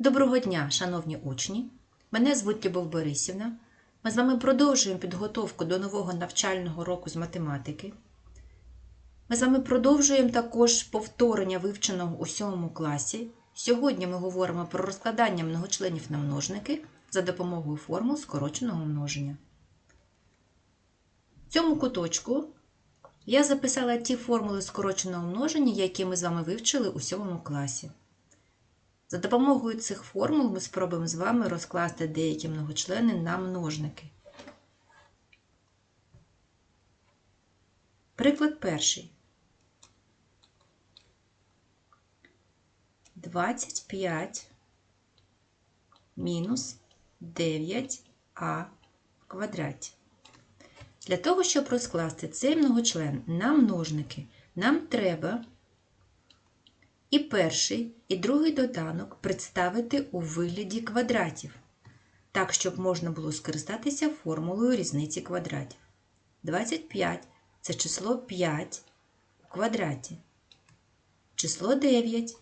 Доброго дня, шановні учні! Мене звуть Любов Борисівна. Ми з вами продовжуємо підготовку до нового навчального року з математики. Ми з вами продовжуємо також повторення вивченого у 7 класі. Сьогодні ми говоримо про розкладання многочленів на множники за допомогою формул скороченого множення. В цьому куточку я записала ті формули скороченого множення, які ми з вами вивчили у 7 класі. За допомогою цих формул ми спробуємо з вами розкласти деякі многочлени на множники. Приклад перший. 25 мінус 9а в квадраті. Для того, щоб розкласти цей многочлен на множники, нам треба і перший, і другий доданок представити у вигляді квадратів, так, щоб можна було скористатися формулою різниці квадратів. 25 це число 5 у квадраті. Число 9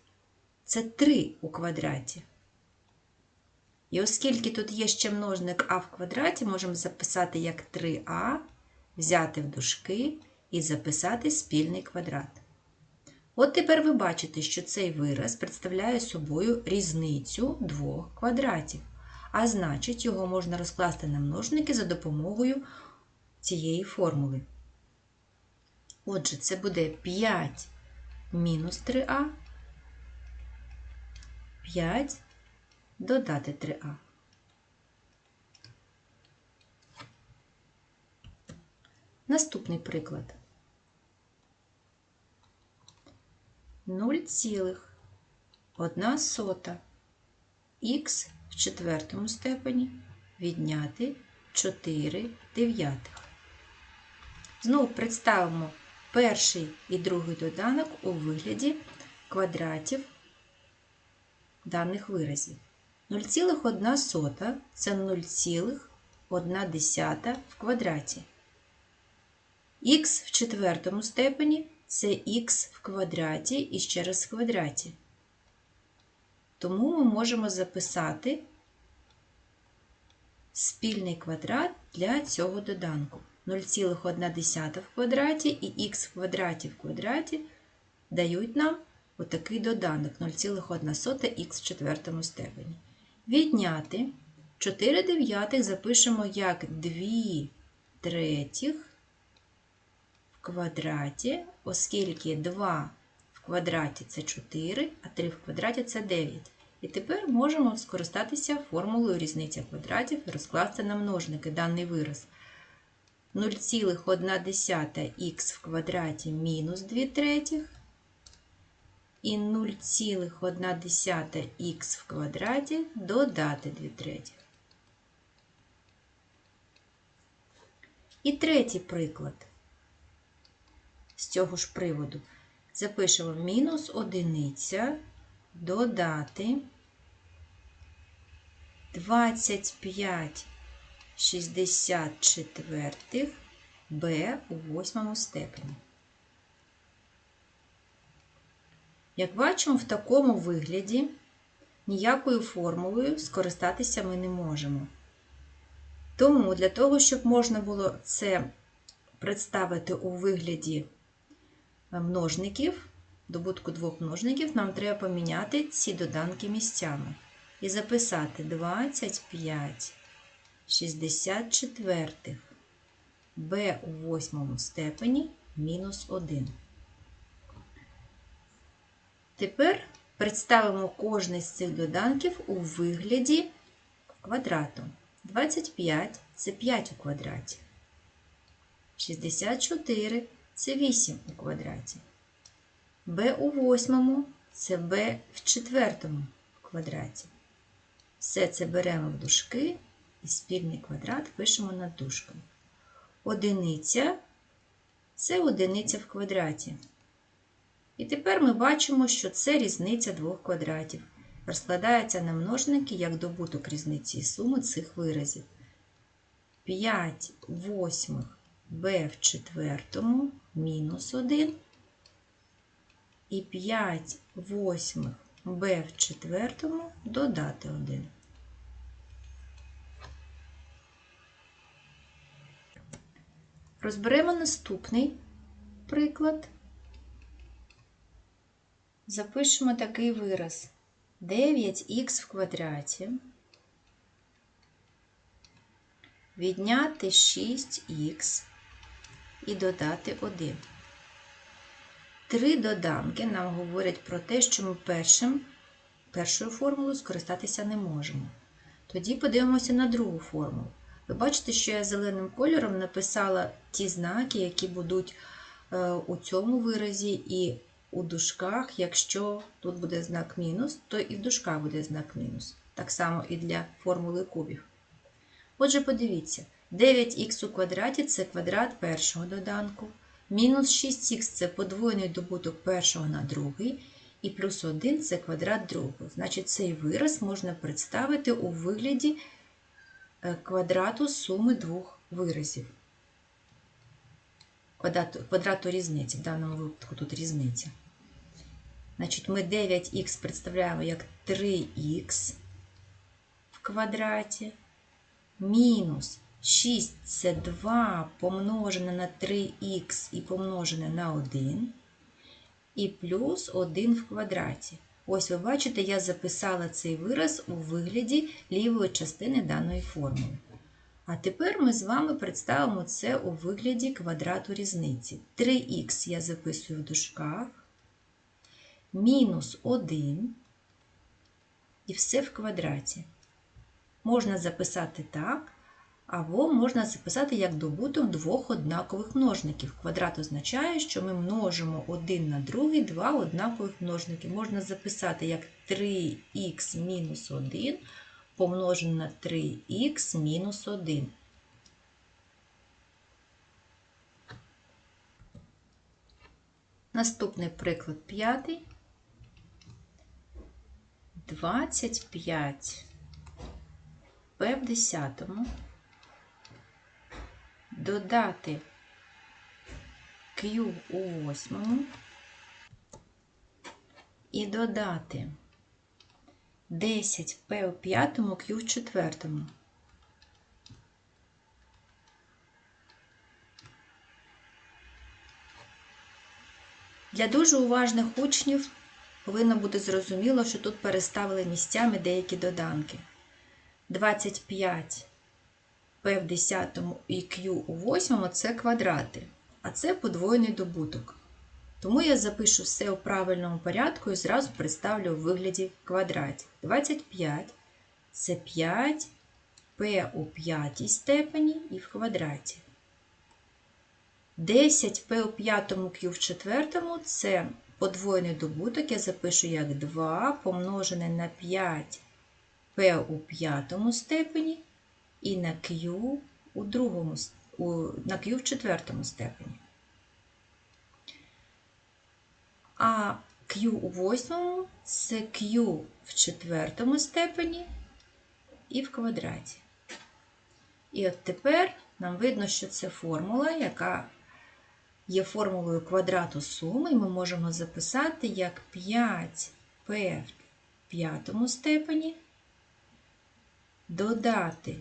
це 3 у квадраті. І оскільки тут є ще множник а в квадраті, можемо записати як 3а, взяти в дужки і записати спільний квадрат. От тепер ви бачите, що цей вираз представляє собою різницю двох квадратів, а значить, його можна розкласти на множники за допомогою цієї формули. Отже, це буде 5 мінус 3а, 5 додати 3а. Наступний приклад. 0,1 сота х в четвертому степені відняти 4 дев'ятих. Знову представимо перший і другий доданок у вигляді квадратів даних виразів. 0,1 сота це 0,1 в квадраті. Х в четвертому степені це х в квадраті і ще раз в квадраті. Тому ми можемо записати спільний квадрат для цього доданку. 0,1 в квадраті і х в квадраті в квадраті дають нам отакий доданок 0,1 х в четвертому степені. Відняти 4 дев'ятих запишемо як 2 третіх квадраті, оскільки 2 в квадраті це 4, а 3 в квадраті це 9. І тепер можемо скористатися формулою різниця квадратів і розкласти на множники даний вираз. 0,1х в квадраті мінус 2 третіх і 0,1х в квадраті додати 2 третіх. І третій приклад з цього ж приводу. Запишемо мінус одиниця додати 25 64 b у восьмому степені. Як бачимо, в такому вигляді ніякою формулою скористатися ми не можемо. Тому для того, щоб можна було це представити у вигляді множників, добутку двох множників, нам треба поміняти ці доданки місцями і записати 25 64 b у восьмому степені мінус 1. Тепер представимо кожний з цих доданків у вигляді квадрату. 25 це 5 у квадраті. 64 це 8 у квадраті. b у восьмому це b в четвертому квадраті. Все це беремо в дужки і спільний квадрат пишемо над дужкою. Одиниця це одиниця в квадраті. І тепер ми бачимо, що це різниця двох квадратів. Розкладається на множники як добуток різниці і суми цих виразів. 5 восьмих b в четвертому мінус 1. І 5 восьмих b в четвертому додати 1. Розберемо наступний приклад. Запишемо такий вираз 9х в квадраті відняти 6х і додати 1. Три доданки нам говорять про те, що ми першим, першою формулою скористатися не можемо. Тоді подивимося на другу формулу. Ви бачите, що я зеленим кольором написала ті знаки, які будуть е, у цьому виразі, і у дужках, якщо тут буде знак мінус, то і в дужках буде знак мінус. Так само і для формули кубів. Отже, подивіться, 9х у квадраті це квадрат першого доданку, мінус 6х це подвоєний добуток першого на другий, і плюс 1 це квадрат другого. Значить, цей вираз можна представити у вигляді е, квадрату суми двох виразів. Квадрату, квадрату різниці, в даному випадку тут різниця. Значить, ми 9х представляємо як 3х в квадраті мінус 6 це 2 помножене на 3х і помножене на 1, і плюс 1 в квадраті. Ось ви бачите, я записала цей вираз у вигляді лівої частини даної формули. А тепер ми з вами представимо це у вигляді квадрату різниці. 3х я записую в дужках, мінус 1 і все в квадраті можна записати так, або можна записати як добуток двох однакових множників. Квадрат означає, що ми множимо один на другий два однакових множники. Можна записати як 3х мінус 1 помножено на 3х мінус 1. Наступний приклад п'ятий. 25 P в десятому, додати Q у восьмому і додати 10 P у п'ятому, Q в четвертому. Для дуже уважних учнів повинно бути зрозуміло, що тут переставили місцями деякі доданки. 25 P в 10 і Q у 8 це квадрати, а це подвоєний добуток. Тому я запишу все у правильному порядку і зразу представлю у вигляді квадратів. 25 це 5 P у п'ятій степені і в квадраті. 10 P у п'ятому Q в четвертому це подвоєний добуток, я запишу як 2 помножене на 5 P у п'ятому степені і на Q у другому, на Q в четвертому степені. А Q у восьмому це Q в четвертому степені і в квадраті. І от тепер нам видно, що це формула, яка є формулою квадрату суми, і ми можемо записати як 5p в п'ятому степені додати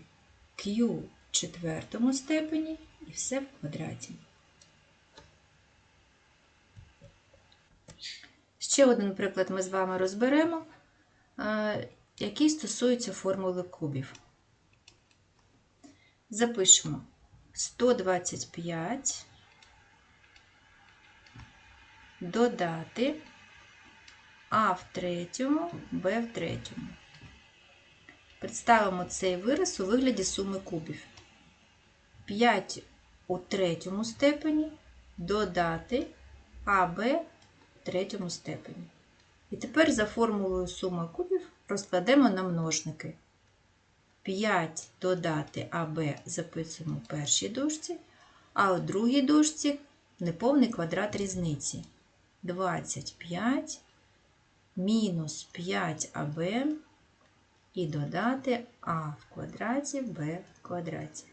Q в четвертому степені і все в квадраті. Ще один приклад ми з вами розберемо, який стосується формули кубів. Запишемо 125 додати А в третьому, Б в третьому. Представимо цей вираз у вигляді суми кубів. 5 у третьому степені додати АБ в третьому степені. І тепер за формулою сума кубів розкладемо на множники. 5 додати АБ записуємо в першій дужці, а у другій дужці неповний квадрат різниці. 25 мінус 5 АБ і додати а в квадраті Б в квадраті.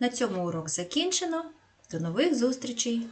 На цьому урок закінчено. До нових зустрічей!